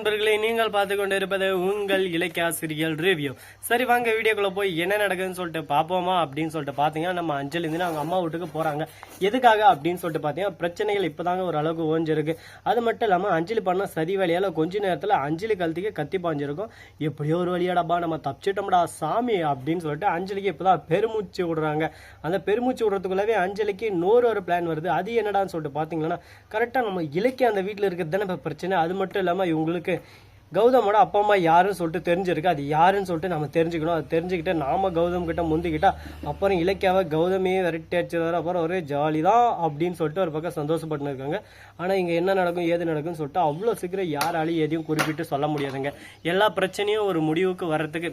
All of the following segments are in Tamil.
நண்பர்களை நீங்கள் பார்த்து கொண்டு இருப்பது உங்கள் இலக்கியாசிரியல் ரிவ்யூ சரி வாங்க வீடியோக்குள்ள போய் என்ன நடக்குதுன்னு சொல்லிட்டு பார்ப்போமா அப்படின்னு சொல்லிட்டு பார்த்தீங்கன்னா நம்ம அஞ்சலி இருந்து அவங்க அம்மா வீட்டுக்கு போறாங்க. எதுக்காக அப்படின்னு சொல்லிட்டு பார்த்தீங்கன்னா பிரச்சனைகள் இப்போதாங்க ஒரு அளவுக்கு ஓஞ்சிருக்கு. அது மட்டும் இல்லாமல் அஞ்சலி பண்ண சரி வழியால கொஞ்ச நேரத்தில் அஞ்சலி கழுத்துக்கு கத்தி பாஞ்சிருக்கும். எப்படியோ ஒரு வழியாடப்பா நம்ம தப்பிச்சிட்டோம்டா சாமி அப்படின்னு சொல்லிட்டு அஞ்சலிக்கு இப்போதான் பெருமூச்சு விடுறாங்க. அந்த பெருமூச்சு விடுறதுக்குள்ளவே அஞ்சலிக்கு நூறு ஒரு பிளான் வருது. அது என்னடான்னு சொல்லிட்டு பார்த்தீங்கன்னா கரெக்டாக நம்ம இலக்கிய அந்த வீட்டில் இருக்கிறது தானே இப்போ பிரச்சனை. அது மட்டும் இல்லாமல் இவங்களுக்கு கௌதமோட அப்பா அம்மா யாருன்னு சொல்லிட்டு தெரிஞ்சிருக்கு. அது யாருன்னு சொல்லிட்டு நம்ம தெரிஞ்சுக்கணும். அது தெரிஞ்சுக்கிட்டு நாம கௌதம் கிட்ட முந்திக்கிட்டா அப்புறம் இலக்கியாவை கௌதமியே விரட்டி அடிச்சதாரு அப்புறம் ஒரே ஜாலி தான் அப்படின்னு சொல்லிட்டு ஒரு பக்கம் சந்தோஷப்பட்டு இருக்காங்க ஆனால் இங்கே என்ன நடக்கும் ஏது நடக்கும்னு சொல்லிட்டு அவ்வளோ சீக்கிரம் யாராலையும் எதையும் குறிப்பிட்டு சொல்ல முடியாதுங்க. எல்லா பிரச்சனையும் ஒரு முடிவுக்கு வர்றதுக்கு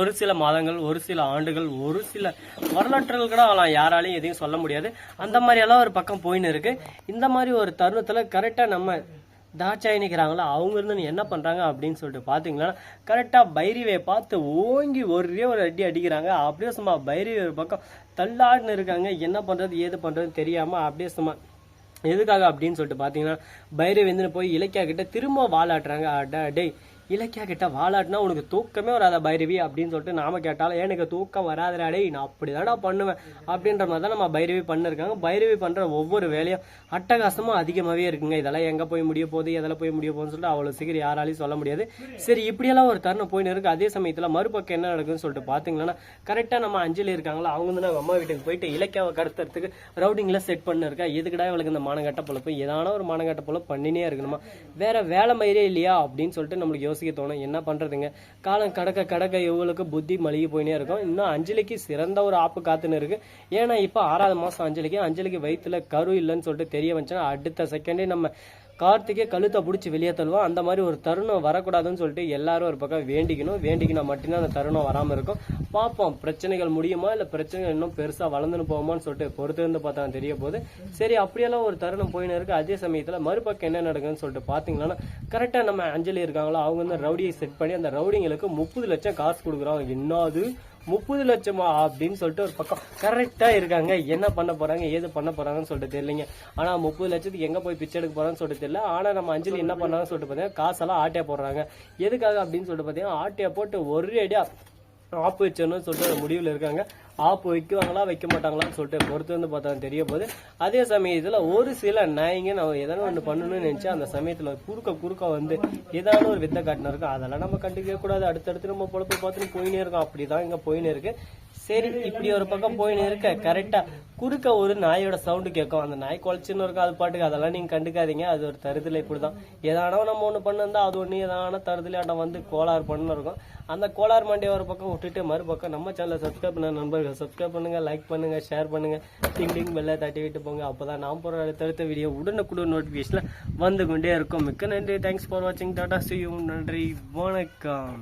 ஒரு சில மாதங்கள் ஒரு சில ஆண்டுகள் ஒரு சில வரலாற்றுகள் கூட ஆகலாம் யாராலையும் எதையும் சொல்ல முடியாது. அந்த மாதிரியெல்லாம் ஒரு பக்கம் போயின்னு இருக்கு. இந்த மாதிரி ஒரு தருணத்தில் கரெக்டாக நம்ம தாட்சாயி நிற்கிறாங்களோ அவங்க இருந்து என்ன பண்ணுறாங்க அப்படின்னு சொல்லிட்டு பார்த்தீங்கன்னா கரெக்டாக பைரிவை பார்த்து ஓங்கி ஒரே ஒரு அடி அடிக்கிறாங்க. அப்படியே சும்மா பைரவி ஒரு பக்கம் தள்ளாடுன்னு இருக்காங்க. என்ன பண்ணுறது ஏது பண்ணுறதுன்னு தெரியாமல் அப்படியே சும்மா எதுக்காக அப்படின்னு சொல்லிட்டு பார்த்தீங்கன்னா பைரவி வந்து போய் இலக்கியா கிட்ட திரும்ப வாலாட்டுறாங்க. அட டேய் இலக்கியா கிட்ட வாழாட்டினா உனக்கு தூக்கமே வராத பைரவி அப்படின்னு சொல்லிட்டு நாம கேட்டாலும் எனக்கு தூக்கம் வராதடாடே நான் அப்படிதான்டா பண்ணுவேன். அப்படின்ற மாதிரி தான் நம்ம பைரவி பண்ணிருக்காங்க. பைரவி பண்ற ஒவ்வொரு வேலையும் அட்டகாசமும் அதிகமாகவே இருக்குங்க. இதெல்லாம் எங்க போய் முடிய போகுது எதில் போய் முடிய போகுதுன்னு சொல்லிட்டு அவ்வளோ சீக்கிரம் யாராலையும் சொல்ல முடியாது. சரி இப்படியெல்லாம் ஒரு தருணம் போயின்னு இருக்கு. அதே சமயத்துல மறுபக்கம் என்ன நடக்குதுன்னு சொல்லிட்டு பாத்தீங்கன்னா கரெக்டா நம்ம அஞ்சலி இருக்காங்களா அவங்க வந்து நம்ம அம்மா வீட்டுக்கு போயிட்டு இலக்கியாவை கடத்துறதுக்கு ரவுடிங்ல செட் பண்ணிருக்கா. எதுக்கடா இவளுக்கு இந்த மானங்கட்ட பொழப்பு? ஏதான ஒரு மானங்கட்ட பொழப்பு பண்ணினே இருக்கணுமா? வேற வேலை மயிரே இல்லையா அப்படின்னு சொல்லிட்டு நம்மளுக்கு யோசிக்க தோணும். என்ன பண்றதுங்க? காலம் கடக்க கடக்க இவங்களுக்கு புத்தி மலிகி போயினே இருக்கும். இன்னும் அஞ்சலிக்கு சிறந்த ஒரு ஆப்பு காத்துன்னு இருக்கு. ஏன்னா இப்போ ஆறாவது மாசம் அஞ்சலிக்கு அஞ்சலிக்கு வயிற்றுல கரு இல்லைன்னு சொல்லிட்டு தெரிய வந்துச்சுன்னா அடுத்த செகண்டே நம்ம கார்த்திகே கழுத்தை பிடிச்சி வெளியே தள்ளுவோம் அந்த மாதிரி ஒரு தருணம் வரக்கூடாதுன்னு சொல்லிட்டு எல்லாரும் ஒரு பக்கம் வேண்டிக்கணும். வேண்டிக்கினா மட்டும்தான் அந்த தருணம் வராமல் இருக்கும். பார்ப்போம் பிரச்சனைகள் முடியுமா இல்லை பிரச்சனைகள் இன்னும் பெருசாக வளர்ந்துன்னு போகுமான்னு சொல்லிட்டு பொறுத்திருந்து பார்த்தா தெரிய போகுது. சரி அப்படியெல்லாம் ஒரு தருணம் போயின்னு இருக்கு. அதே சமயத்தில் மறுபக்கம் என்ன நடக்குதுன்னு சொல்லிட்டு பார்த்தீங்கன்னா கரெக்டாக நம்ம அஞ்சலி இருக்காங்களோ? அவங்க வந்து ரவுடியை செட் பண்ணி அந்த ரவுடிங்களுக்கு முப்பது லட்சம் காசு கொடுக்குறாங்க என்னது? முப்பது லட்சமா அப்படின்னு சொல்லிட்டு ஒரு பக்கம் கரெக்டா இருக்காங்க. என்ன பண்ண போறாங்க ஏது பண்ண போறாங்கன்னு சொல்லிட்டு தெரியலைங்க ஆனா முப்பது லட்சத்துக்கு எங்க போய் பிச்சை எடுக்க போறாங்கன்னு சொல்லிட்டு தெரியல ஆனா நம்ம அஞ்சலி என்ன பண்ணாங்கன்னு சொல்லிட்டு பாத்தீங்கன்னா காசெல்லாம் ஆட்டையா போடுறாங்க. எதுக்காக அப்படின்னு சொல்லிட்டு பாத்தீங்கன்னா ஆட்டையா போட்டு ஒரே அடியா ஆப்பு வச்சோன்னு சொல்லிட்டு முடிவில் இருக்காங்க. ஆப்பு வைக்குவாங்களா வைக்க மாட்டாங்களான்னு சொல்லிட்டு பொறுத்து வந்து பார்த்தா தெரிய போகுது. அதே சமயத்தில் ஒரு சில நாய்ங்க நம்ம எதனா ஒன்று பண்ணணும்னு நினச்சா அந்த சமயத்தில் குறுக்க குறுக்க வந்து ஏதாவது ஒரு வித்தை காட்டினா இருக்கும் அதெல்லாம் நம்ம கண்டுக்கவே கூடாது. அடுத்தடுத்து நம்ம பொழப்பு பார்த்துட்டு போயினே இருக்கோம். அப்படி தான் இங்கே போயினே இருக்கு. சரி இப்படி ஒரு பக்கம் போயின்னு இருக்க கரெக்டா குறுக்க ஒரு நாயோட சவுண்டு கேட்கும். அந்த நாய் குழச்சின்னு இருக்கும் அது பாட்டுக்கு. அதெல்லாம் நீங்க கண்டுக்காதீங்க. அது ஒரு தருதலை இப்படிதான். ஏதானோ நம்ம ஒண்ணு பண்ணிருந்தா அது ஒண்ணு ஏதான தருதலாட்டம் வந்து கோளாறு பண்ணு இருக்கும். அந்த கோளாறு மண்டியை ஒரு பக்கம் விட்டுட்டு மறுபக்கம் நம்ம சேனலை சப்ஸ்கிரைப் பண்ண நண்பர்கள் சப்ஸ்கிரைப் பண்ணுங்க லைக் பண்ணுங்க ஷேர் பண்ணுங்க. டிங் டிங் பெல்லை தட்டி விட்டு போங்க. அப்பதான் நாம் போற அடுத்தடுத்த வீடியோ உடனுக்குடன் நோட்டிபிகேஷன்ல வந்து கொண்டே இருக்கும். மிக்க நன்றி. தேங்க்ஸ் ஃபார் வாட்சிங் டாடா சியூ நன்றி. வணக்கம்.